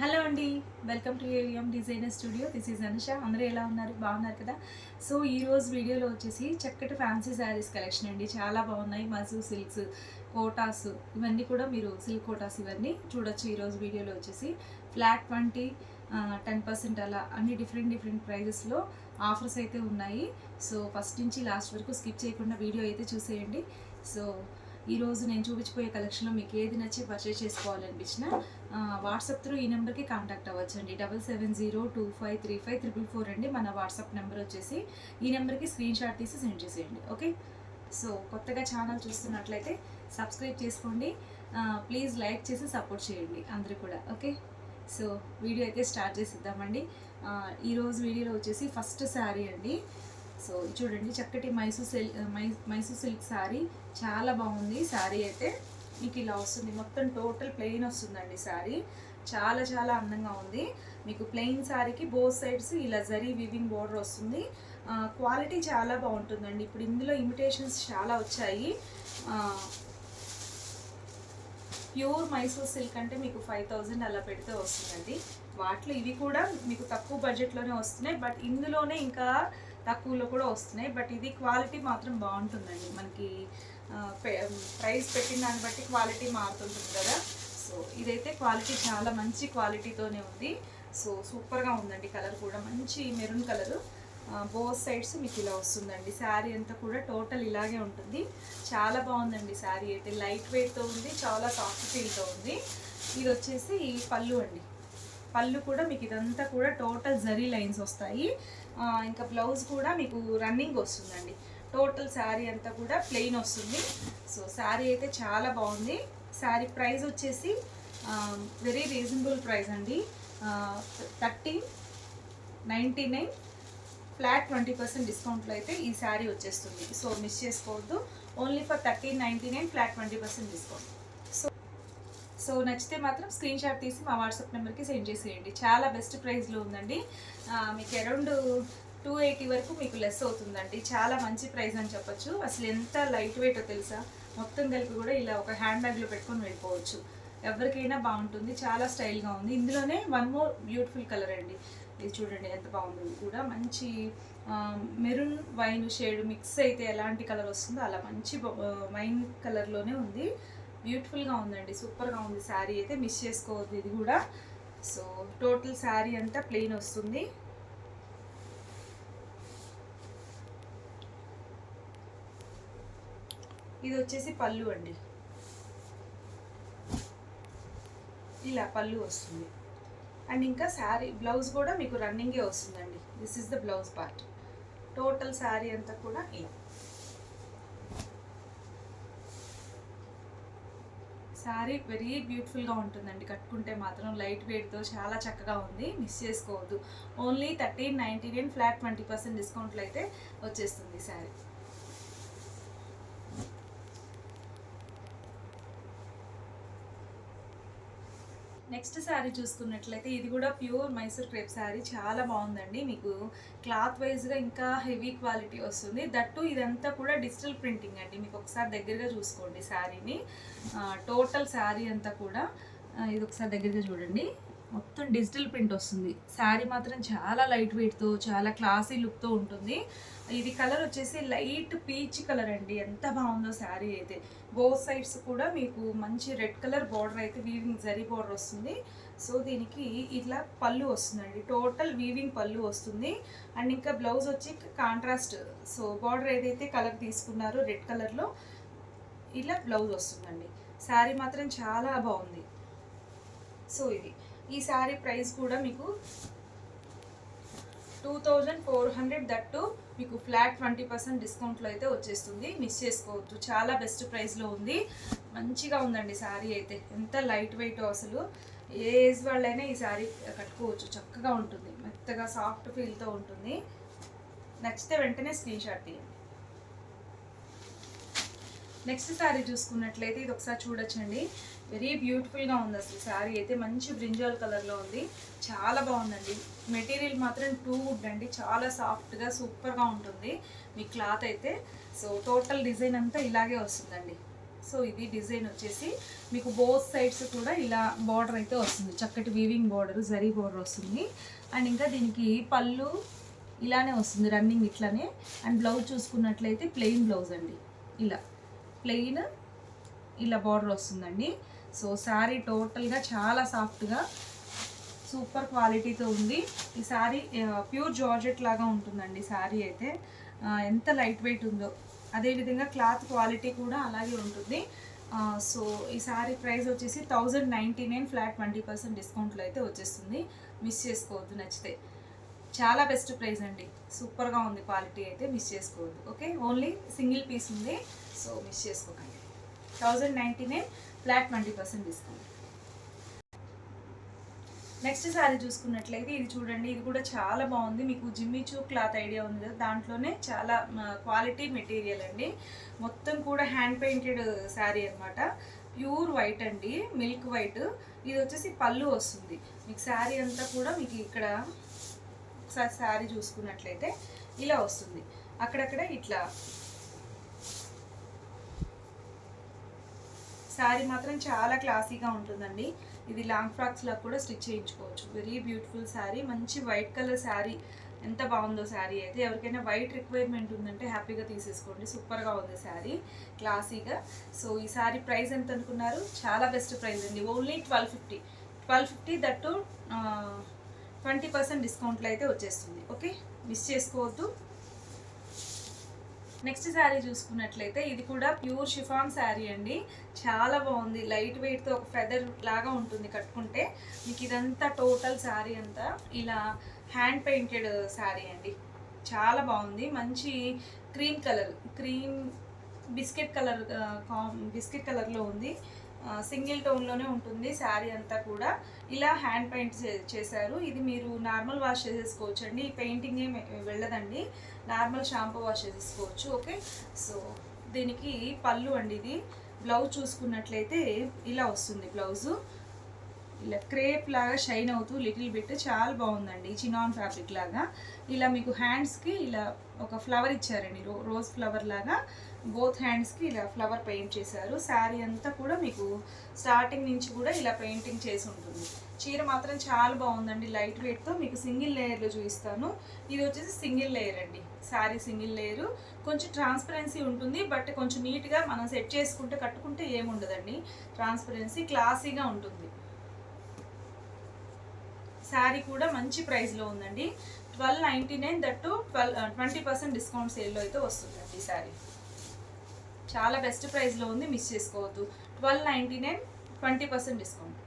Hello అండి welcome to AVM designer studio. This is Anusha అందరూ ఎలా ఉన్నారు? బాగున్నారు కదా? సో ఈ రోజు వీడియోలో వచ్చేసి చక్కటి ఫ్యాన్సీ శారీస్ కలెక్షన్ అండి. చాలా బాగున్నాయి. మజు సిల్క్స్ కోటాస్ ఇవన్నీ కూడా మీరు సిల్క్ కోటాస్ ఇవన్నీ చూడొచ్చు ఈరోజు వీడియోలో వచ్చేసి. ఫ్లాట్ ట్వంటీ టెన్ పర్సెంట్ అలా అన్ని డిఫరెంట్ డిఫరెంట్ ప్రైజెస్లో ఆఫర్స్ అయితే ఉన్నాయి. సో ఫస్ట్ నుంచి లాస్ట్ వరకు స్కిప్ చేయకుండా వీడియో అయితే చూసేయండి. సో ఈరోజు నేను చూపించిపోయే కలెక్షన్లో మీకు ఏది నచ్చి పర్చేస్ చేసుకోవాలనిపించిన వాట్సాప్ త్రూ ఈ నెంబర్కి కాంటాక్ట్ అవ్వచ్చు అండి double seven zero two five three five triple four అండి. మన వాట్సాప్ నెంబర్ వచ్చేసి ఈ నెంబర్కి స్క్రీన్ షాట్ తీసి సెండ్ చేసేయండి. ఓకే? సో కొత్తగా ఛానల్ చూస్తున్నట్లయితే సబ్స్క్రైబ్ చేసుకోండి. ప్లీజ్ లైక్ చేసి సపోర్ట్ చేయండి అందరూ కూడా. ఓకే? సో వీడియో అయితే స్టార్ట్ చేసిద్దామండి. ఈరోజు వీడియోలో వచ్చేసి ఫస్ట్ శారీ అండి. సో చూడండి చక్కటి Mysore silk my Mysore silk sari చాలా బాగుంది. శారీ అయితే మీకు ఇలా వస్తుంది. మొత్తం టోటల్ ప్లెయిన్ వస్తుందండి శారీ చాలా చాలా అందంగా ఉంది. మీకు ప్లెయిన్ శారీకి బోత్ సైడ్స్ ఇలా జరీ వివింగ్ బోర్డర్ వస్తుంది. క్వాలిటీ చాలా బాగుంటుందండి. ఇప్పుడు ఇందులో ఇమిటేషన్స్ చాలా వచ్చాయి. ప్యూర్ మైసూర్ సిల్క్ అంటే మీకు ఫైవ్ థౌజండ్ అలా పెడితే వస్తుందండి. వాటిలో ఇవి కూడా మీకు తక్కువ బడ్జెట్లోనే వస్తున్నాయి. బట్ ఇందులోనే ఇంకా తక్కువలో కూడా వస్తున్నాయి. బట్ ఇది క్వాలిటీ మాత్రం బాగుంటుందండి. మనకి ప్రైస్ పెట్టిన దాన్ని బట్టి క్వాలిటీ మారుతుంటుంది కదా. సో ఇదైతే క్వాలిటీ చాలా మంచి క్వాలిటీతోనే ఉంది. సో సూపర్గా ఉందండి కలర్ కూడా. మంచి మెరూన్ కలరు. బోత్ సైడ్స్ మీకు ఇలా వస్తుందండి. శారీ అంతా కూడా టోటల్ ఇలాగే ఉంటుంది. చాలా బాగుందండి శారీ అయితే. లైట్ వెయిట్తో ఉంది చాలా సాఫ్ట్ ఫీల్తో ఉంది. ఇది వచ్చేసి పళ్ళు అండి. పళ్ళు కూడా మీకు ఇదంతా కూడా టోటల్ జరీ లైన్స్ వస్తాయి. ఇంకా బ్లౌజ్ కూడా మీకు రన్నింగ్ వస్తుందండి. టోటల్ శారీ అంతా కూడా ప్లెయిన్ వస్తుంది. సో శారీ అయితే చాలా బాగుంది. శారీ ప్రైస్ వచ్చేసి వెరీ రీజనబుల్ ప్రైస్ అండి. Thirty ninety nine flat twenty percent డిస్కౌంట్లో అయితే ఈ శారీ వచ్చేస్తుంది. సో మిస్ చేసుకోవద్దు. Only for thirteen ninety nine flat twenty percent discount so నచ్చితే మాత్రం స్క్రీన్ షాట్ తీసి మా వాట్సాప్ నెంబర్కి సెండ్ చేసేయండి. చాలా బెస్ట్ ప్రైస్లో ఉందండి. మీకు అరౌండ్ టూ ఎయిటీ వరకు మీకు లెస్ అవుతుందండి. చాలా మంచి ప్రైస్ అని చెప్పొచ్చు. అసలు ఎంత లైట్ వెయిటో తెలుసా? మొత్తం కలిపి కూడా ఇలా ఒక హ్యాండ్ బ్యాగ్లో పెట్టుకొని వెళ్ళిపోవచ్చు. ఎవరికైనా బాగుంటుంది. చాలా స్టైల్గా ఉంది. ఇందులోనే వన్ మోర్ బ్యూటిఫుల్ కలర్ అండి. ఇది చూడండి ఎంత బాగుంది కూడా. మంచి మెరూన్ వైన్ షేడ్ మిక్స్ అయితే ఎలాంటి కలర్ వస్తుందో అలా మంచి వైన్ కలర్లోనే ఉంది. బ్యూటిఫుల్గా ఉందండి సూపర్గా ఉంది శారీ అయితే. మిస్ చేసుకోవద్దు ఇది కూడా. సో టోటల్ శారీ అంతా ప్లెయిన్ వస్తుంది. ఇది వచ్చేసి పళ్ళు అండి. ఇలా పళ్ళు వస్తుంది. అండ్ ఇంకా శారీ బ్లౌజ్ కూడా మీకు రన్నింగే వస్తుందండి. This is the blouse part total sari అంతా కూడా ఇలా. శారీ వెరీ బ్యూటిఫుల్గా ఉంటుందండి. కట్టుకుంటే మాత్రం లైట్ వెయిట్తో చాలా చక్కగా ఉంది. మిస్ చేసుకోవద్దు. Only thirteen ninety nine flat twenty percent డిస్కౌంట్లో అయితే వచ్చేస్తుంది శారీ. నెక్స్ట్ శారీ చూసుకున్నట్లయితే ఇది కూడా ప్యూర్ మైసూర్ క్రేప్ శారీ. చాలా బాగుందండి. మీకు క్లాత్ వైజ్గా ఇంకా హెవీ క్వాలిటీ వస్తుంది. దట్టు ఇదంతా కూడా డిజిటల్ ప్రింటింగ్ అండి. మీకు ఒకసారి దగ్గరగా చూసుకోండి శారీని. టోటల్ శారీ అంతా కూడా ఇది ఒకసారి దగ్గరగా చూడండి. మొత్తం డిజిటల్ ప్రింట్ వస్తుంది. శారీ మాత్రం చాలా లైట్ వెయిట్తో చాలా క్లాసీ లుక్తో ఉంటుంది. ఇది కలర్ వచ్చేసి లైట్ పీచ్ కలర్ అండి. ఎంత బాగుందో శారీ అయితే. బోత్ సైడ్స్ కూడా మీకు మంచి రెడ్ కలర్ బార్డర్ అయితే వీవింగ్ జరీ బార్డర్ వస్తుంది. సో దీనికి ఇట్లా పళ్ళు వస్తుందండి. టోటల్ వీవింగ్ పళ్ళు వస్తుంది. అండ్ ఇంకా బ్లౌజ్ వచ్చి కాంట్రాస్ట్. సో బార్డర్ ఏదైతే కలర్ తీసుకున్నారో రెడ్ కలర్లో ఇలా బ్లౌజ్ వస్తుందండి. శారీ మాత్రం చాలా బాగుంది. సో ఇది. ఈ శారీ ప్రైస్ కూడా మీకు two thousand four hundred that too మీకు ఫ్లాట్ ట్వంటీ పర్సెంట్ డిస్కౌంట్లో అయితే వచ్చేస్తుంది. మిస్ చేసుకోవద్దు చాలా బెస్ట్ ప్రైస్లో ఉంది. మంచిగా ఉందండి శారీ అయితే. ఎంత లైట్ వెయిట్ అసలు. ఏ ఏజ్ వాళ్ళైనా ఈ శారీ కట్టుకోవచ్చు. చక్కగా ఉంటుంది. మెత్తగా సాఫ్ట్ ఫీల్తో ఉంటుంది. నచ్చితే వెంటనే స్క్రీన్ షాట్ తీయండి. నెక్స్ట్ శారీ చూసుకున్నట్లయితే ఇది ఒకసారి చూడొచ్చండి. వెరీ బ్యూటిఫుల్గా ఉంది అసలు శారీ అయితే. మంచి బ్రింజాల్ కలర్లో ఉంది. చాలా బాగుందండి. మెటీరియల్ మాత్రం టూ వుడ్ అండి. చాలా సాఫ్ట్గా సూపర్గా ఉంటుంది. మీ క్లాత్ అయితే. సో టోటల్ డిజైన్ అంతా ఇలాగే వస్తుందండి. సో ఇది డిజైన్ వచ్చేసి మీకు బోత్ సైడ్స్ కూడా ఇలా బార్డర్ అయితే వస్తుంది. చక్కటి వీవింగ్ బార్డర్ జరీ బార్డర్ వస్తుంది. అండ్ ఇంకా దీనికి పళ్ళు ఇలానే వస్తుంది రన్నింగ్ ఇట్లానే. అండ్ బ్లౌజ్ చూసుకున్నట్లయితే ప్లెయిన్ బ్లౌజ్ అండి. ఇలా. ప్లెయిన్ ఇలా బార్డర్ వస్తుందండి. సో శారీ టోటల్గా చాలా సాఫ్ట్గా సూపర్ క్వాలిటీతో ఉంది. ఈ శారీ ప్యూర్ జార్జెట్ లాగా ఉంటుందండి శారీ అయితే. ఎంత లైట్ వెయిట్ ఉందో. అదేవిధంగా క్లాత్ క్వాలిటీ కూడా అలాగే ఉంటుంది. సో ఈ శారీ ప్రైస్ వచ్చేసి thousand ninety nine flat twenty percent డిస్కౌంట్లో అయితే వచ్చేస్తుంది. మిస్ చేసుకోవద్దు నచ్చితే. చాలా బెస్ట్ ప్రైస్ అండి. సూపర్గా ఉంది క్వాలిటీ అయితే మిస్ చేసుకోవద్దు. ఓకే? ఓన్లీ సింగిల్ పీస్ ఉంది. సో మిస్ చేసుకోకండి. Thousand ninety nine flat twenty percent discount next sari చూసుకున్నట్లయితే ఇది చూడండి ఇది కూడా చాలా బాగుంది. మీకు జిమ్మిచూ క్లాత్ ఐడియా ఉంది కదా దాంట్లోనే చాలా క్వాలిటీ మెటీరియల్ అండి. మొత్తం కూడా హ్యాండ్ పెయింటెడ్ శారీ అన్నమాట. ప్యూర్ వైట్ అండి మిల్క్ వైట్ ఇది వచ్చేసి పళ్ళు వస్తుంది. మీకు శారీ అంతా కూడా మీకు ఇక్కడ ఒకసారి శారీ చూసుకున్నట్లయితే ఇలా వస్తుంది. అక్కడక్కడ ఇట్లా శారీ మాత్రం చాలా క్లాసీగా ఉంటుందండి. ఇది లాంగ్ ఫ్రాక్స్లో కూడా స్టిచ్ చేయించుకోవచ్చు. Very beautiful sari. మంచి వైట్ కలర్ శారీ. ఎంత బాగుందో శారీ అయితే. ఎవరికైనా వైట్ రిక్వైర్మెంట్ ఉందంటే హ్యాపీగా తీసేసుకోండి. సూపర్గా ఉంది శారీ. క్లాసీగా. సో ఈ శారీ ప్రైస్ ఎంత అనుకున్నారు? చాలా బెస్ట్ ప్రైస్ అండి. Only twelve fifty. Twelve fifty that too twenty percent డిస్కౌంట్లో అయితే వచ్చేస్తుంది. ఓకే? మిస్ చేసుకోవద్దు. నెక్స్ట్ శారీ చూసుకున్నట్లయితే ఇది కూడా ప్యూర్ షిఫాన్ శారీ అండి. చాలా బాగుంది. లైట్ వెయిట్తో ఒక ఫెదర్ లాగా ఉంటుంది కట్టుకుంటే. మీకు ఇదంతా టోటల్ శారీ అంతా ఇలా హ్యాండ్ పెయింటెడ్ శారీ అండి. చాలా బాగుంది. మంచి cream colour cream biscuit colour biscuit కలర్లో ఉంది. సింగిల్ టోన్లోనే ఉంటుంది శారీ అంతా కూడా. ఇలా హ్యాండ్ పెయింట్ చే- చేశారు. ఇది మీరు నార్మల్ వాష్ చేసేసుకోవచ్చు అండి ఈ పెయింటింగ్ ఏం వెళ్ళదండి. నార్మల్ షాంపూ వాష్ చేసేసుకోవచ్చు ఓకే? సో దీనికి పళ్ళు అండి ఇది. బ్లౌజ్ చూసుకున్నట్లయితే ఇలా వస్తుంది బ్లౌజు. ఇలా క్రేప్ లాగా షైన్ అవుతూ లిటిల్ బిట్ చాలా బాగుందండి. చినాన్ ఫ్యాబ్రిక్ లాగా. ఇలా మీకు హ్యాండ్స్కి ఇలా ఒక ఫ్లవర్ ఇచ్చారండి. రో రోజ్ ఫ్లవర్ లాగా. బోత్ హ్యాండ్స్కి ఇలా ఫ్లవర్ పెయింట్ చేశారు. శారీ అంతా కూడా మీకు స్టార్టింగ్ నుంచి కూడా ఇలా పెయింటింగ్ చేసి ఉంటుంది. చీర మాత్రం చాలా బాగుందండి. లైట్ వెయిట్తో మీకు సింగిల్ లేయర్లో చూపిస్తాను. ఇది వచ్చేసి సింగిల్ లేయర్ అండి. శారీ సింగిల్ లేయరు కొంచెం ట్రాన్స్పరెన్సీ ఉంటుంది. బట్ కొంచెం నీట్గా మనం సెట్ చేసుకుంటే కట్టుకుంటే ఏముండదండి. ట్రాన్స్పరెన్సీ క్లాసీగా ఉంటుంది. శారీ కూడా మంచి ప్రైస్లో ఉందండి. Twelve ninety nine that too twelve twenty percent discount సేల్లో అయితే వస్తుందండి ఈ శారీ. చాలా బెస్ట్ ప్రైస్లో ఉంది మిస్ చేసుకోవద్దు. Twelve ninety nine twenty percent discount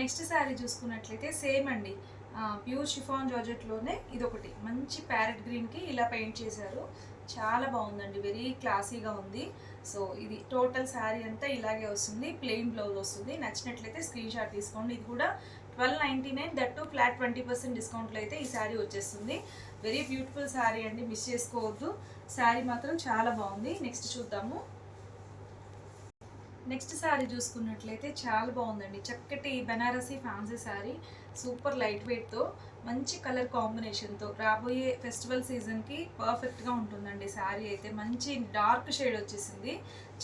next sari చూసుకున్నట్లయితే సేమ్ అండి. ప్యూర్ షిఫాన్ జార్జెట్లోనే ఇదొకటి. మంచి ప్యారెట్ గ్రీన్కి ఇలా పెయింట్ చేశారు. చాలా బాగుందండి. వెరీ క్లాసీగా ఉంది. సో ఇది టోటల్ శారీ అంతా ఇలాగే వస్తుంది. ప్లెయిన్ బ్లౌజ్ వస్తుంది. నచ్చినట్లయితే స్క్రీన్ షాట్ తీసుకోండి. ఇది కూడా twelve ninety nine that too flat twenty percent డిస్కౌంట్లో అయితే ఈ శారీ వచ్చేస్తుంది. వెరీ బ్యూటిఫుల్ శారీ అండి మిస్ చేసుకోవద్దు. శారీ మాత్రం చాలా బాగుంది. నెక్స్ట్ చూద్దాము. నెక్స్ట్ శారీ చూసుకున్నట్లయితే చాలా బాగుందండి. చక్కటి Banarasi fancy sari super light వెయిట్తో మంచి కలర్ కాంబినేషన్తో రాబోయే ఫెస్టివల్ సీజన్కి పర్ఫెక్ట్గా ఉంటుందండి శారీ అయితే. మంచి డార్క్ షేడ్ వచ్చేసింది.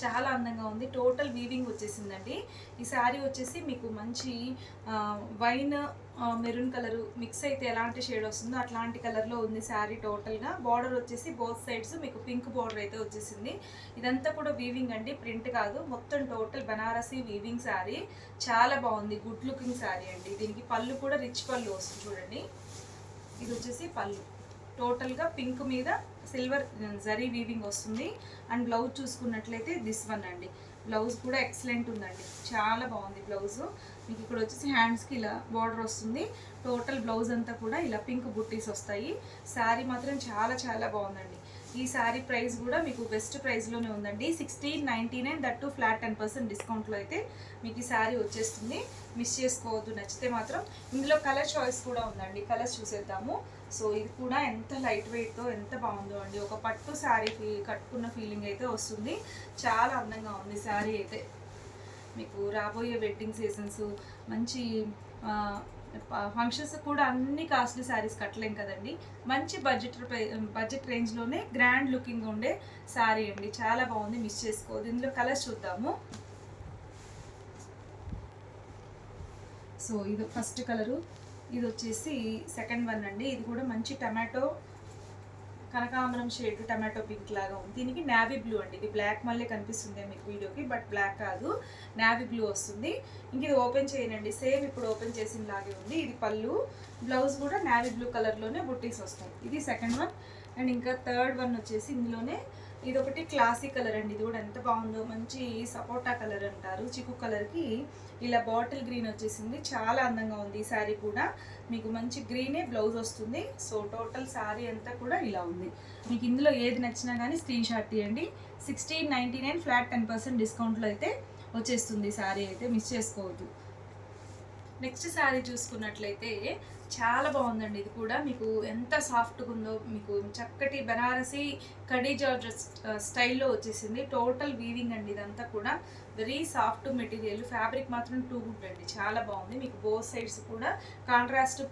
చాలా అందంగా ఉంది. టోటల్ వీవింగ్ వచ్చేసిందండి. ఈ శారీ వచ్చేసి మీకు మంచి వైన్ మెరూన్ కలరు మిక్స్ అయితే ఎలాంటి షేడ్ వస్తుందో అట్లాంటి కలర్లో ఉంది శారీ టోటల్గా బార్డర్ వచ్చేసి బోత్ సైడ్స్ మీకు పింక్ బార్డర్ అయితే వచ్చేసింది. ఇదంతా కూడా వీవింగ్ అండి. ప్రింట్ కాదు. మొత్తం టోటల్ బనారసీ వీవింగ్ శారీ. చాలా బాగుంది. గుడ్ లుకింగ్ శారీ అండి. దీనికి పళ్ళు కూడా రిచ్ పళ్ళు వస్తుంది చూడండి. ఇది వచ్చేసి పళ్ళు. టోటల్గా పింక్ మీద సిల్వర్ జరీ వీవింగ్ వస్తుంది. అండ్ బ్లౌజ్ చూసుకున్నట్లయితే దిస్ వన్ అండి. బ్లౌజ్ కూడా ఎక్సలెంట్ ఉందండి. చాలా బాగుంది బ్లౌజ్ మీకు ఇక్కడ వచ్చేసి హ్యాండ్స్కి ఇలా బార్డర్ వస్తుంది. టోటల్ బ్లౌజ్ అంతా కూడా ఇలా పింక్ బుట్టీస్ వస్తాయి. శారీ మాత్రం చాలా చాలా బాగుందండి. ఈ శారీ ప్రైస్ కూడా మీకు బెస్ట్ ప్రైస్లోనే ఉందండి. Sixteen ninety nine that too flat ten percent డిస్కౌంట్లో అయితే మీకు ఈ శారీ వచ్చేస్తుంది. మిస్ చేసుకోవద్దు నచ్చితే మాత్రం. ఇందులో కలర్ చాయిస్ కూడా ఉందండి. కలర్స్ చూసేద్దాము. సో ఇది కూడా ఎంత లైట్ వెయిట్తో ఎంత బాగుందో అండి. ఒక పట్టు శారీ కట్టుకున్న ఫీలింగ్ అయితే వస్తుంది. చాలా అందంగా ఉంది శారీ అయితే. మీకు రాబోయే వెడ్డింగ్ సీజన్స్ మంచి ఫంక్షన్స్ కూడా అన్ని కాస్ట్లీ శారీస్ కట్టలేం కదండి. మంచి బడ్జెట్ బడ్జెట్ రేంజ్లోనే గ్రాండ్ లుకింగ్ ఉండే శారీ అండి. చాలా బాగుంది మిస్ చేసుకోదు ఇందులో కలర్స్ చూద్దాము. సో ఇది ఫస్ట్ కలరు ఇది వచ్చేసి సెకండ్ వన్ అండి. ఇది కూడా మంచి టమాటో కనకాంబరం షేడ్ టమాటో పింక్ లాగా ఉంది. దీనికి నావీ బ్లూ అండి. ఇది బ్లాక్ మళ్ళీ కనిపిస్తుంది మీకు వీడియోకి బట్ బ్లాక్ కాదు. నావీ బ్లూ వస్తుంది. ఇంక ఇది ఓపెన్ చేయనండి. సేమ్ ఇప్పుడు ఓపెన్ చేసిన లాగే ఉంది. ఇది పళ్ళు. బ్లౌజ్ కూడా నావీ బ్లూ కలర్లోనే బుట్టీస్ వస్తాయి. ఇది సెకండ్ వన్ అండ్ ఇంకా థర్డ్ వన్ వచ్చేసి ఇందులోనే ఇది ఒకటి క్లాసిక్ కలర్ అండి. ఇది కూడా ఎంత బాగుందో. మంచి సపోటా కలర్ అంటారు. చిక్కు కలర్కి ఇలా బాటిల్ గ్రీన్ వచ్చేసింది. చాలా అందంగా ఉంది ఈ శారీ కూడా. మీకు మంచి గ్రీనే బ్లౌజ్ వస్తుంది. సో టోటల్ శారీ అంతా కూడా ఇలా ఉంది. మీకు ఇందులో ఏది నచ్చినా కానీ స్క్రీన్ షాట్ తీయండి. Sixteen ninety nine flat ten percent డిస్కౌంట్లో అయితే వచ్చేస్తుంది శారీ అయితే. మిస్ చేసుకోవద్దు. నెక్స్ట్ శారీ చూసుకున్నట్లయితే చాలా బాగుందండి ఇది కూడా. మీకు ఎంత సాఫ్ట్గా ఉందో మీకు చక్కటి బనారసీ కడీ జార్జ్ స్టైల్లో వచ్చేసింది. టోటల్ వీవింగ్ అండి ఇదంతా కూడా. Very soft material. ఫ్యాబ్రిక్ మాత్రం టూ గుడ్ అండి. చాలా బాగుంది. మీకు బో సైడ్స్ కూడా కాంట్రాస్ట్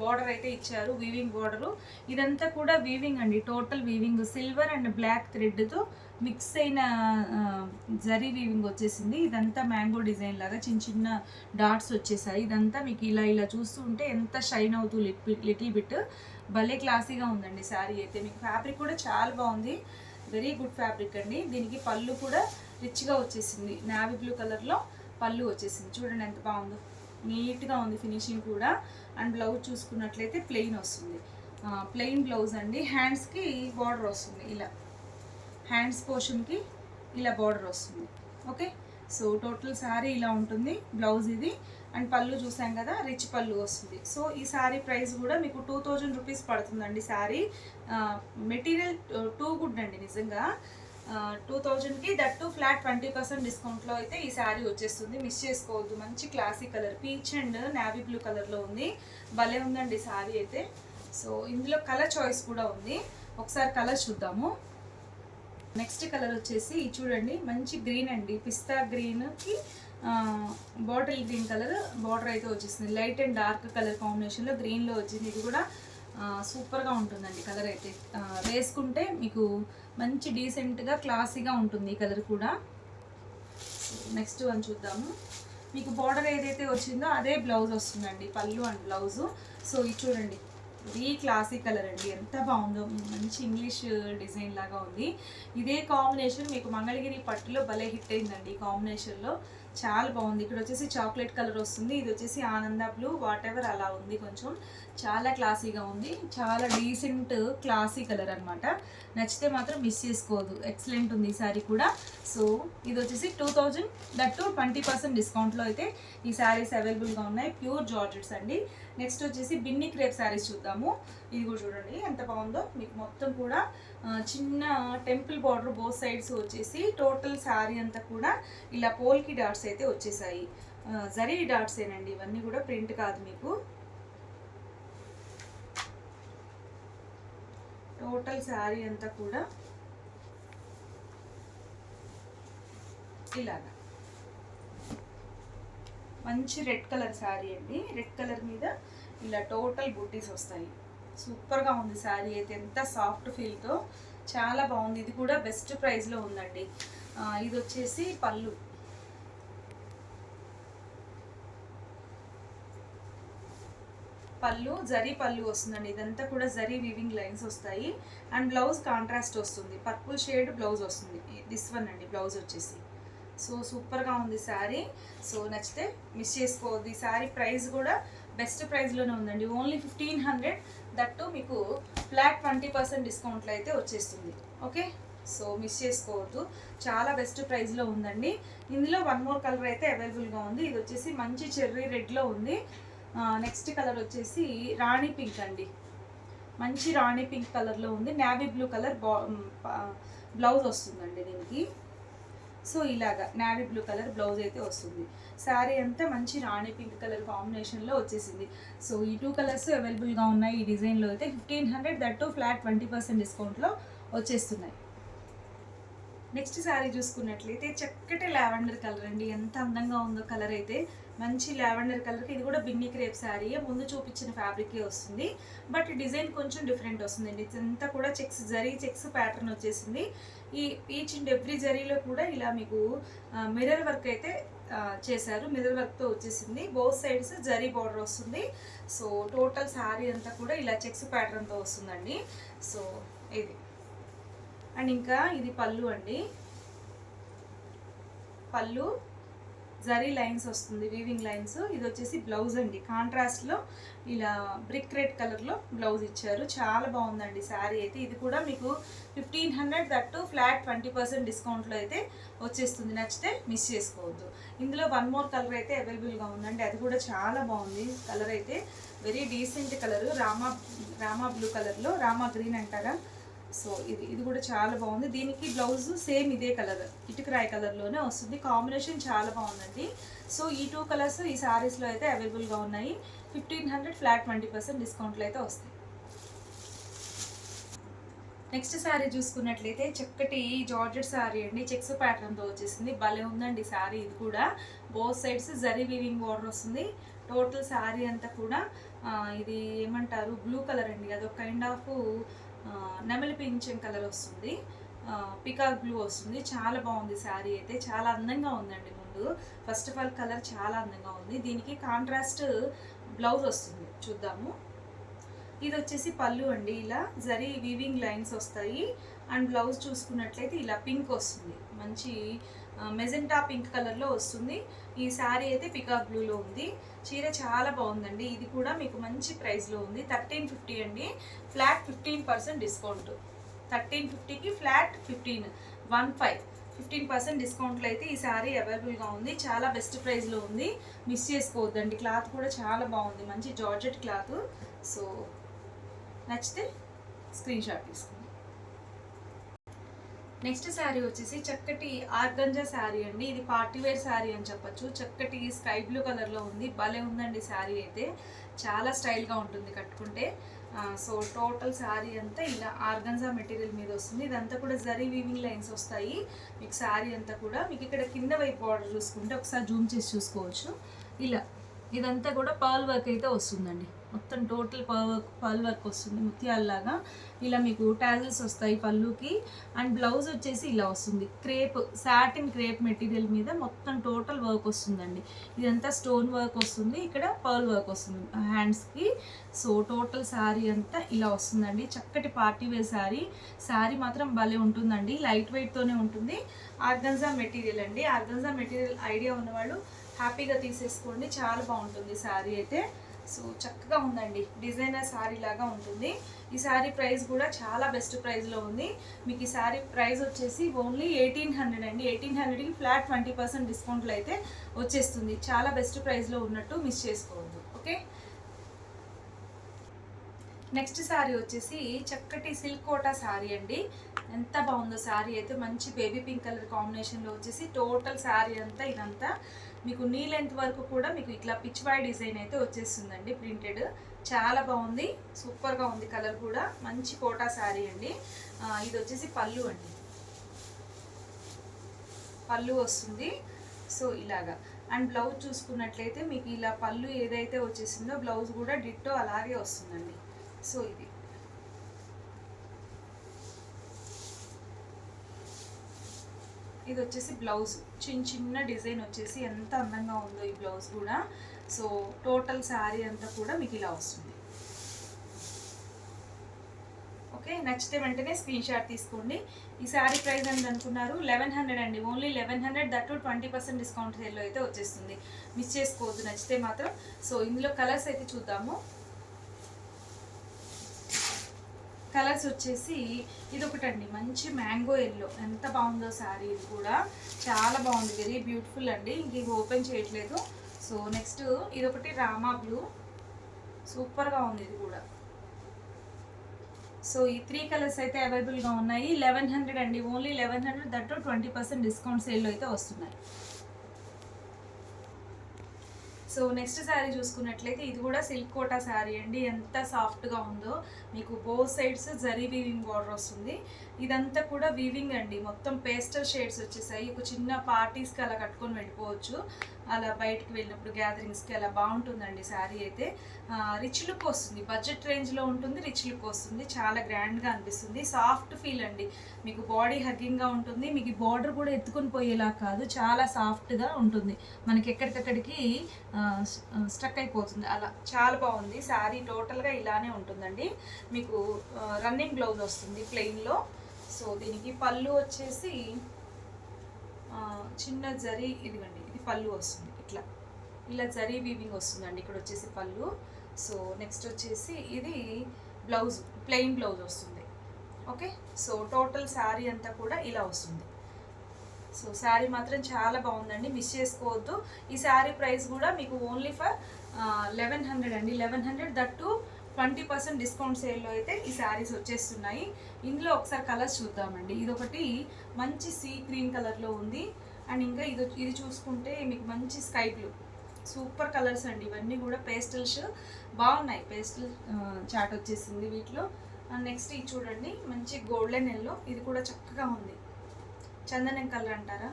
బార్డర్ అయితే ఇచ్చారు. Weaving border. ఇదంతా కూడా వీవింగ్ అండి. Total weaving. Silver and black థ్రెడ్తో మిక్స్ అయిన జరీ వీవింగ్ వచ్చేసింది. ఇదంతా మ్యాంగో డిజైన్ లాగా చిన్న చిన్న డాట్స్ వచ్చేసాయి. ఇదంతా మీకు ఇలా ఇలా చూస్తూ ఉంటే ఎంత షైన్ అవుతూ లిటిల్ బిట్. భలే క్లాసీగా ఉందండి శారీ అయితే. మీకు ఫ్యాబ్రిక్ కూడా చాలా బాగుంది. వెరీ గుడ్ ఫ్యాబ్రిక్ అండి. దీనికి పళ్ళు కూడా రిచ్గా వచ్చేసింది. నావీ బ్లూ కలర్లో పళ్ళు వచ్చేసింది. చూడండి ఎంత బాగుందో. నీట్గా ఉంది ఫినిషింగ్ కూడా. అండ్ బ్లౌజ్ చూసుకున్నట్లయితే ప్లెయిన్ వస్తుంది. ప్లెయిన్ బ్లౌజ్ అండి. హ్యాండ్స్కి బార్డర్ వస్తుంది. ఇలా. హ్యాండ్స్ పోర్షన్కి ఇలా బార్డర్ వస్తుంది. ఓకే సో టోటల్ శారీ ఇలా ఉంటుంది. బ్లౌజ్ ఇది. అండ్ పళ్ళు చూసాం కదా రిచ్ పళ్ళు వస్తుంది. సో ఈ శారీ ప్రైస్ కూడా మీకు టూ థౌజండ్ రూపీస్ పడుతుందండి శారీ మెటీరియల్ టూ గుడ్ అండి నిజంగా. టూ థౌజండ్కి that too flat twenty percent డిస్కౌంట్లో అయితే ఈ శారీ వచ్చేస్తుంది. మిస్ చేసుకోవద్దు. మంచి classic colour peach and navy blue కలర్లో ఉంది. భలే ఉందండి శారీ అయితే. సో ఇందులో కలర్ చాయిస్ కూడా ఉంది. ఒకసారి కలర్ చూద్దాము. నెక్స్ట్ కలర్ వచ్చేసి చూడండి మంచి గ్రీన్ అండి. పిస్తా గ్రీన్కి బాటిల్ గ్రీన్ కలర్ బార్డర్ అయితే వచ్చేసింది. లైట్ అండ్ డార్క్ కలర్ కాంబినేషన్లో గ్రీన్లో వచ్చింది. ఇది కూడా సూపర్గా ఉంటుందండి కలర్ అయితే. వేసుకుంటే మీకు మంచి డీసెంట్గా క్లాసీగా ఉంటుంది ఈ కలర్ కూడా. నెక్స్ట్ వన్ చూద్దాము. మీకు బార్డర్ ఏదైతే వచ్చిందో అదే బ్లౌజ్ వస్తుందండి. పళ్ళు అండ్ బ్లౌజు సో ఇది చూడండి. ఇది క్లాసిక్ కలర్ అండి. ఎంత బాగుందో. మంచి ఇంగ్లీష్ డిజైన్ లాగా ఉంది. ఇదే కాంబినేషన్ మీకు మంగళగిరి పట్టులో భలే హిట్ అయిందండి ఈ కాంబినేషన్లో చాలా బాగుంది. ఇక్కడ వచ్చేసి చాక్లెట్ కలర్ వస్తుంది. ఇది వచ్చేసి ఆనంద బ్లూ వాట్ ఎవర్ అలా ఉంది కొంచెం. చాలా క్లాసీగా ఉంది. చాలా డీసెంట్ క్లాసీ కలర్ అనమాట నచ్చితే మాత్రం మిస్ చేసుకోదు ఎక్సలెంట్ ఉంది ఈ సారీ కూడా. సో ఇది వచ్చేసి two thousand that too twenty percent డిస్కౌంట్లో అయితే ఈ శారీస్ అవైలబుల్గా ఉన్నాయి. ప్యూర్ జార్జెట్స్ అండి. నెక్స్ట్ వచ్చేసి బిన్ని క్రేప్ శారీస్ చూద్దాము. ఇది కూడా చూడండి ఎంత బాగుందో. మీకు మొత్తం కూడా చిన్న టెంపుల్ బార్డర్ బోత్ సైడ్స్ వచ్చేసి టోటల్ శారీ అంతా కూడా ఇలా పోల్కి డాట్స్ అయితే వచ్చేసాయి. జరీ డాట్సేనండి ఇవన్నీ కూడా ప్రింట్ కాదు మీకు. టోటల్ శారీ అంతా కూడా ఇలాగా. మంచి రెడ్ కలర్ శారీ అండి. రెడ్ కలర్ ఇలా టోటల్ బుట్టీస్ వస్తాయి. సూపర్గా ఉంది శారీ అయితే. ఎంత సాఫ్ట్ ఫీల్తో చాలా బాగుంది. ఇది కూడా బెస్ట్ ప్రైస్లో ఉందండి. ఇది వచ్చేసి పళ్ళు. పళ్ళు జరీ పళ్ళు వస్తుందండి. ఇదంతా కూడా జరీ వివింగ్ లైన్స్ వస్తాయి. అండ్ బ్లౌజ్ కాంట్రాస్ట్ వస్తుంది. పర్పుల్ షేడ్ బ్లౌజ్ వస్తుంది. దిస్ వన్ అండి. బ్లౌజ్ వచ్చేసి. సో సూపర్గా ఉంది శారీ. సో నచ్చితే మిస్ చేసుకోవద్దు. ఈ శారీ ప్రైస్ కూడా బెస్ట్ ప్రైస్లోనే ఉందండి. ఓన్లీ ఫిఫ్టీన్ హండ్రెడ్ దట్టు మీకు ఫ్లాట్ ట్వంటీ పర్సెంట్ డిస్కౌంట్లో అయితే వచ్చేస్తుంది. ఓకే? సో మిస్ చేసుకోవద్దు. చాలా బెస్ట్ ప్రైస్లో ఉందండి. ఇందులో వన్ మోర్ కలర్ అయితే అవైలబుల్గా ఉంది. ఇది వచ్చేసి మంచి చెర్రీ రెడ్లో ఉంది. నెక్స్ట్ కలర్ వచ్చేసి రాణి పింక్ అండి. మంచి రాణి పింక్ కలర్లో ఉంది. నావీ బ్లూ కలర్ బ్లౌజ్ వస్తుందండి దీనికి. సో ఇలాగా నావీ బ్లూ కలర్ బ్లౌజ్ అయితే వస్తుంది. శారీ అంతా మంచి రాణి పింక్ కలర్ కాంబినేషన్లో వచ్చేసింది. సో ఈ టూ కలర్స్ అవైలబుల్గా ఉన్నాయి ఈ డిజైన్లో అయితే fifteen hundred that too flat twenty percent డిస్కౌంట్లో వచ్చేస్తున్నాయి. నెక్స్ట్ శారీ చూసుకున్నట్లయితే చక్కటి లావెండర్ కలర్ అండి. ఎంత అందంగా ఉందో కలర్ అయితే. మంచి లావెండర్ కలర్కి ఇది కూడా బిన్ని క్రేప్ శారీ ముందు చూపించిన ఫ్యాబ్రికే వస్తుంది. బట్ డిజైన్ కొంచెం డిఫరెంట్ వస్తుందండి. ఇదంతా కూడా చెక్స్ జరీ చెక్స్ ప్యాటర్న్ వచ్చేసింది. ఈ ఈచ్ అండ్ ఎవ్రీ జరీలో కూడా ఇలా మీకు మిర్రర్ వర్క్ అయితే చేశారు. మిర్రర్ వర్క్తో వచ్చేసింది. బోత్ సైడ్స్ జరీ బార్డర్ వస్తుంది. సో టోటల్ శారీ అంతా కూడా ఇలా చెక్స్ ప్యాటర్న్తో వస్తుందండి. సో ఇది. అండ్ ఇంకా ఇది పళ్ళు అండి. పళ్ళు జరీ లైన్స్ వస్తుంది వీవింగ్ లైన్స్ ఇది వచ్చేసి బ్లౌజ్ అండి. కాంట్రాస్ట్లో ఇలా బ్రిక్ రెడ్ కలర్లో బ్లౌజ్ ఇచ్చారు. చాలా బాగుందండి శారీ అయితే. ఇది కూడా మీకు fifteen hundred that flat twenty percent డిస్కౌంట్లో అయితే వచ్చేస్తుంది. నచ్చితే మిస్ చేసుకోవద్దు. ఇందులో వన్ మోర్ కలర్ అయితే అవైలబుల్గా ఉందండి. అది కూడా చాలా బాగుంది. కలర్ అయితే very decent colour Rama Rama blue కలర్లో రామా గ్రీన్ అంటారా? సో ఇది ఇది కూడా చాలా బాగుంది. దీనికి బ్లౌజ్ సేమ్ ఇదే కలర్ ఇటుకరాయి కలర్లోనే వస్తుంది. కాంబినేషన్ చాలా బాగుందండి. సో ఈ టూ కలర్స్ ఈ సారీస్లో అయితే అవైలబుల్గా ఉన్నాయి. Fifteen hundred flat twenty percent డిస్కౌంట్లు అయితే వస్తాయి. నెక్స్ట్ శారీ చూసుకున్నట్లయితే చక్కటి జార్జెట్ శారీ అండి. చెక్స్ ప్యాటర్న్తో వచ్చేసింది. భలే ఉందండి శారీ ఇది కూడా. Both sides zari weaving border వస్తుంది. టోటల్ శారీ అంతా కూడా ఇది ఏమంటారు? బ్లూ కలర్ అండి. అదొక కైండ్ ఆఫ్ నెమలి పింఛన్ కలర్ వస్తుంది. పికాక్ బ్లూ వస్తుంది. చాలా బాగుంది శారీ అయితే. చాలా అందంగా ఉందండి ముందు. ఫస్ట్ ఆఫ్ ఆల్ కలర్ చాలా అందంగా ఉంది. దీనికి కాంట్రాస్ట్ బ్లౌజ్ వస్తుంది. చూద్దాము. ఇది వచ్చేసి పళ్ళు అండి ఇలా. జరీ వీవింగ్ లైన్స్ వస్తాయి. అండ్ బ్లౌజ్ చూసుకున్నట్లయితే ఇలా పింక్ వస్తుంది. మంచి మెజెంటా పింక్ కలర్లో వస్తుంది. ఈ శారీ అయితే పికాక్ బ్లూలో ఉంది. చీర చాలా బాగుందండి. ఇది కూడా మీకు మంచి ప్రైస్లో ఉంది. థర్టీన్ ఫిఫ్టీ అండి. Flat fifteen percent discount. Thirteen ఫిఫ్టీకి flat fifteen. One five. Fifteen percent డిస్కౌంట్లో అయితే ఈ శారీ అవైలబుల్గా ఉంది. చాలా బెస్ట్ ప్రైస్లో ఉంది. మిస్ చేసుకోవద్దండి. క్లాత్ కూడా చాలా బాగుంది. మంచి జార్జెట్ క్లాత్. సో నచ్చితే స్క్రీన్ షాట్ తీసుకోండి. నెక్స్ట్ శారీ వచ్చేసి చక్కటి ఆర్గంజా శారీ అండి. ఇది పార్టీ వేర్ శారీ అని చెప్పొచ్చు. చక్కటి స్కై బ్లూ కలర్లో ఉంది. భలే ఉందండి శారీ అయితే. చాలా స్టైల్గా ఉంటుంది కట్టుకుంటే. సో టోటల్ శారీ అంతా ఇలా ఆర్గంజా మెటీరియల్ మీద వస్తుంది. ఇదంతా కూడా జరీ వీవింగ్ లైన్స్ వస్తాయి. మీకు శారీ అంతా కూడా మీకు ఇక్కడ కింద వైపు బార్డర్ చూసుకుంటే ఒకసారి జూమ్ చేసి చూసుకోవచ్చు. ఇలా ఇదంతా కూడా పాల్ వర్క్ అయితే వస్తుందండి. మొత్తం టోటల్ పల్ వర్క్ పర్ల్ వర్క్ వస్తుంది ముత్యాలలాగా. ఇలా మీకు టాజిల్స్ వస్తాయి పళ్ళుకి. అండ్ బ్లౌజ్ వచ్చేసి ఇలా వస్తుంది. క్రేప్ సాటిన్ క్రేప్ మెటీరియల్ మీద మొత్తం టోటల్ వర్క్ వస్తుందండి. ఇదంతా స్టోన్ వర్క్ వస్తుంది ఇక్కడ పర్ల్ వర్క్ వస్తుంది హ్యాండ్స్కి. సో టోటల్ శారీ అంతా ఇలా వస్తుందండి. చక్కటి పార్టీ వేర్ శారీ శారీ మాత్రం భలే ఉంటుందండి. లైట్ వెయిట్తోనే ఉంటుంది. ఆర్గన్జా మెటీరియల్ అండి. ఆర్గన్జా మెటీరియల్ ఐడియా ఉన్నవాళ్ళు హ్యాపీగా తీసేసుకోండి. చాలా బాగుంటుంది శారీ అయితే. సో చక్కగా ఉందండి. డిజైనర్ శారీ లాగా ఉంటుంది. ఈ శారీ ప్రైస్ కూడా చాలా బెస్ట్ ప్రైస్లో ఉంది. మీకు ఈ శారీ ప్రైస్ వచ్చేసి ఓన్లీ ఎయిటీన్ హండ్రెడ్ అండి. ఎయిటీన్ హండ్రెడ్కి ఫ్లాట్ ట్వంటీ పర్సెంట్ డిస్కౌంట్లో అయితే వచ్చేస్తుంది. చాలా బెస్ట్ ప్రైస్లో ఉన్నట్టు మిస్ చేసుకోవద్దు. ఓకే? నెక్స్ట్ శారీ వచ్చేసి చక్కటి సిల్క్ కోటా శారీ అండి. ఎంత బాగుందో శారీ అయితే. మంచి బేబీ పింక్ కలర్ కాంబినేషన్లో వచ్చేసి టోటల్ శారీ అంతా ఇదంతా. మీకు నీ లెంత్ వరకు కూడా మీకు ఇట్లా పిచ్వాయ్ డిజైన్ అయితే వచ్చేస్తుందండి ప్రింటెడ్ చాలా బాగుంది సూపర్గా ఉంది కలర్ కూడా. మంచి కోటా శారీ అండి. ఇది వచ్చేసి పళ్ళు అండి. పళ్ళు వస్తుంది. సో ఇలాగా. అండ్ బ్లౌజ్ చూసుకున్నట్లయితే మీకు ఇలా పళ్ళు ఏదైతే వచ్చేసిందో బ్లౌజ్ కూడా డిట్టో అలాగే వస్తుందండి. సో ఇది. ఇది వచ్చేసి బ్లౌజ్. చిన్న చిన్న డిజైన్ వచ్చేసి ఎంత అందంగా ఉందో ఈ బ్లౌజ్ కూడా. సో టోటల్ శారీ అంతా కూడా మీకు ఇలా వస్తుంది. ఓకే నచ్చితే వెంటనే స్క్రీన్ షాట్ తీసుకోండి. ఈ శారీ ప్రైస్ ఎంత అనుకున్నారు? లెవెన్ హండ్రెడ్ అండి. Only eleven hundred that twenty percent discount సేల్లో అయితే వచ్చేస్తుంది. మిస్ చేసుకోవద్దు నచ్చితే మాత్రం. సో ఇందులో కలర్స్ అయితే చూద్దాము. కలర్స్ వచ్చేసి ఇది ఒకటండి మంచి మ్యాంగో ఎల్లో. ఎంత బాగుందో శారీ ఇది కూడా. చాలా బాగుంది. వెరీ బ్యూటిఫుల్ అండి. ఇంక ఓపెన్ చేయట్లేదు. సో నెక్స్ట్ ఇది ఒకటి రామా బ్లూ. సూపర్గా ఉంది ఇది కూడా. సో ఈ త్రీ కలర్స్ అయితే అవైలబుల్గా ఉన్నాయి. లెవెన్ హండ్రెడ్ అండి. Only eleven hundred that twenty percent discount సేల్లో అయితే వస్తున్నాయి. సో నెక్స్ట్ శారీ చూసుకున్నట్లయితే ఇది కూడా సిల్క్ కోటా శారీ అండి. ఎంత సాఫ్ట్గా ఉందో. మీకు both sides zari weaving border వస్తుంది. ఇదంతా కూడా వీవింగ్ అండి. మొత్తం పేస్టల్ షేడ్స్ వచ్చేసాయి. ఒక చిన్న పార్టీస్కి అలా కట్టుకొని వెళ్ళిపోవచ్చు. అలా బయటకు వెళ్ళినప్పుడు గ్యాదరింగ్స్కి అలా బాగుంటుందండి శారీ అయితే. రిచ్ లుక్ వస్తుంది. బడ్జెట్ రేంజ్లో ఉంటుంది రిచ్ లుక్ వస్తుంది. చాలా గ్రాండ్గా అనిపిస్తుంది. సాఫ్ట్ ఫీల్ అండి. మీకు బాడీ హగ్గింగ్గా ఉంటుంది. మీకు బార్డర్ కూడా ఎత్తుకొని పోయేలా కాదు. చాలా సాఫ్ట్గా ఉంటుంది. మనకి ఎక్కడికక్కడికి స్టక్ అయిపోతుంది. అలా చాలా బాగుంది. శారీ టోటల్గా ఇలానే ఉంటుందండి. మీకు రన్నింగ్ బ్లౌజ్ వస్తుంది ప్లెయిన్లో సో దీనికి పళ్ళు వచ్చేసి చిన్న జరీ ఇదిగండి. పళ్ళు వస్తుంది. ఇట్లా. ఇలా జరీ వీవింగ్ వస్తుందండి. ఇక్కడ వచ్చేసి పళ్ళు. సో నెక్స్ట్ వచ్చేసి ఇది బ్లౌజ్ ప్లెయిన్ బ్లౌజ్ వస్తుంది. ఓకే? సో టోటల్ శారీ అంతా కూడా ఇలా వస్తుంది. సో శారీ మాత్రం చాలా బాగుందండి. మిస్ చేసుకోవద్దు. ఈ శారీ ప్రైస్ కూడా మీకు ఓన్లీ ఫర్ లెవెన్ హండ్రెడ్ అండి. Eleven hundred that twenty percent discount సేల్లో అయితే ఈ శారీస్ వచ్చేస్తున్నాయి. ఇందులో ఒకసారి కలర్స్ చూద్దామండి. ఇది ఒకటి మంచి సీ గ్రీన్ కలర్లో ఉంది. అండ్ ఇంకా ఇది ఇది చూసుకుంటే మీకు మంచి స్కై బ్లూ. సూపర్ కలర్స్ అండి. ఇవన్నీ కూడా పేస్టల్స్. బాగున్నాయి. పేస్టల్ చాట్ వచ్చేసింది వీటిలో. అండ్ నెక్స్ట్ ఇది చూడండి. మంచి గోల్డెన్ ఎల్లో. ఇది కూడా చక్కగా ఉంది. చందనం కలర్ అంటారా?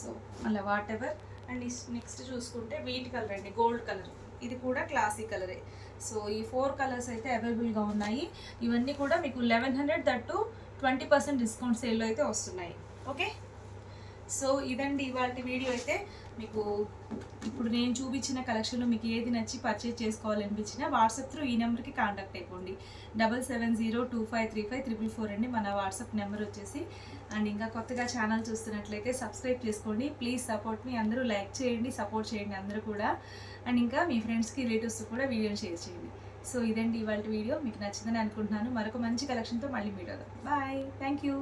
సో అలా వాట్ ఎవర్ అండ్ నెక్స్ట్ చూసుకుంటే వీట్ కలర్ అండి. Gold colour. ఇది కూడా క్లాసిక్ కలరే. సో ఈ ఫోర్ కలర్స్ అయితే అవైలబుల్గా ఉన్నాయి. ఇవన్నీ కూడా మీకు eleven hundred that twenty percent discount సేల్లో అయితే వస్తున్నాయి. ఓకే? సో ఇదండి ఇవాళ వీడియో అయితే మీకు ఇప్పుడు నేను చూపించిన కలెక్షన్లో మీకు ఏది నచ్చి పర్చేజ్ చేసుకోవాలనిపించినా వాట్సాప్ త్రూ ఈ నెంబర్కి కాంటాక్ట్ అయిపోండి. Double seven zero two five three five triple four అండి మన వాట్సాప్ నెంబర్ వచ్చేసి. అండ్ ఇంకా కొత్తగా ఛానల్ చూస్తున్నట్లయితే సబ్స్క్రైబ్ చేసుకోండి. ప్లీజ్ సపోర్ట్ మీ అందరూ లైక్ చేయండి సపోర్ట్ చేయండి అందరూ కూడా. అండ్ ఇంకా మీ ఫ్రెండ్స్కి రిలేటివ్స్ కూడా వీడియోని షేర్ చేయండి. సో ఇదండి ఇవాళ వీడియో. మీకు నచ్చిందని అనుకుంటున్నాను. మరొక మంచి కలెక్షన్తో మళ్ళీ మీట్ అవుదాం. Bye thank you